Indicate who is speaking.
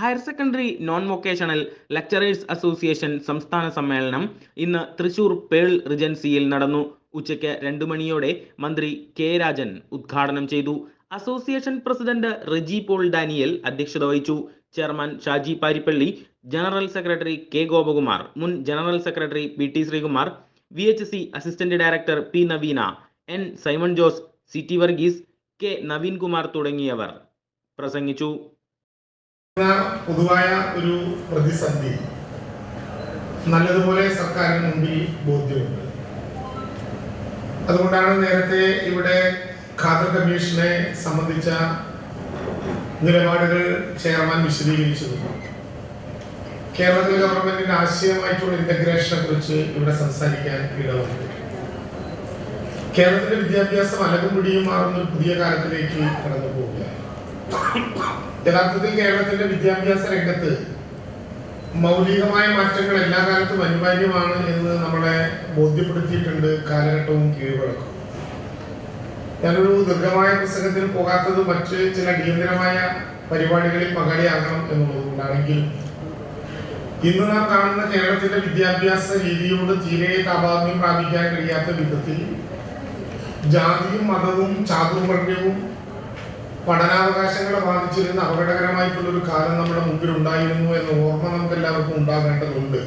Speaker 1: Higher secondary non vocational lecturers association സംസ്ഥാന സമ്മേളനം ഇന്ന് തൃശൂർ പേൾ റിജൻസിയിൽ നടന്നു. ഉച്ചയ്ക്ക് രണ്ടു മണിയോടെ മന്ത്രി കെ രാജൻ ഉദ്ഘാടനം ചെയ്തു. Association president Riji Paul Daniel അധ്യക്ഷത വഹിച്ചു. Chairman Shaji Parippally general secretary K Gopakumar മുൻ general secretary P T Sreekumar V H C assistant director P Naveena N Simon Jose C T Varghese K Naveenkumar തുടങ്ങിയവർ പ്രസംഗിച്ചു.
Speaker 2: പൊതുവായ ഒരു പ്രതിസന്ധി. നല്ലതുപോലെ സർക്കാരിന് മുമ്പിൽ ബോധ്യമുണ്ട്. അതുകൊണ്ടാണ് നേരത്തെ ഇവിടെ ഖാദർ കമ്മീഷനെ സംബന്ധിച്ച നിലപാടുകൾ ചെയർമാൻ വിശദീകരിച്ചത്. കേരളത്തിലെ ഗവൺമെന്റിന്റെ ആശയമായിട്ടുള്ള ഇന്റഗ്രേഷനെ കുറിച്ച് ഇവിടെ സംസാരിക്കാൻ ഇടവന്നു. കേരളത്തിലെ വിദ്യാഭ്യാസം അലകും പിടിയും മാറുന്ന പുതിയ കാലത്തിലേക്ക് കടന്നു പോവുകയാണ് യഥാർത്ഥത്തിൽ കേരളത്തിന്റെ വിദ്യാഭ്യാസ രംഗത്ത് മൗലികമായ മാറ്റങ്ങൾ എല്ലാ കാലത്തും അനിവാര്യമാണ് എന്ന് നമ്മളെ ബോധ്യപ്പെടുത്തിയിട്ടുണ്ട് കാലഘട്ടവും കീഴ്വഴക്കും ഞാനൊരു ദീർഘമായ പുസ്തകത്തിൽ പോകാത്തത് മറ്റ് ചില അടിയന്തരമായ പരിപാടികളിൽ പങ്കാളിയാകണം എന്നുള്ളതുകൊണ്ടാണെങ്കിലും ഇന്ന് നാം കാണുന്ന കേരളത്തിന്റെ വിദ്യാഭ്യാസ രീതിയോട് തീരെ താപാത്മ്യം പ്രാപിക്കാൻ കഴിയാത്ത വിധത്തിൽ ജാതിയും മതവും ചാതുർവർണയവും പഠനാവകാശങ്ങളെ ബാധിച്ചിരുന്ന അപകടകരമായിട്ടുള്ള ഒരു കാലം നമ്മുടെ മുമ്പിൽ ഉണ്ടായിരുന്നു എന്ന ഓർമ്മ നമുക്ക് എല്ലാവർക്കും ഉണ്ടാകേണ്ടതുണ്ട്.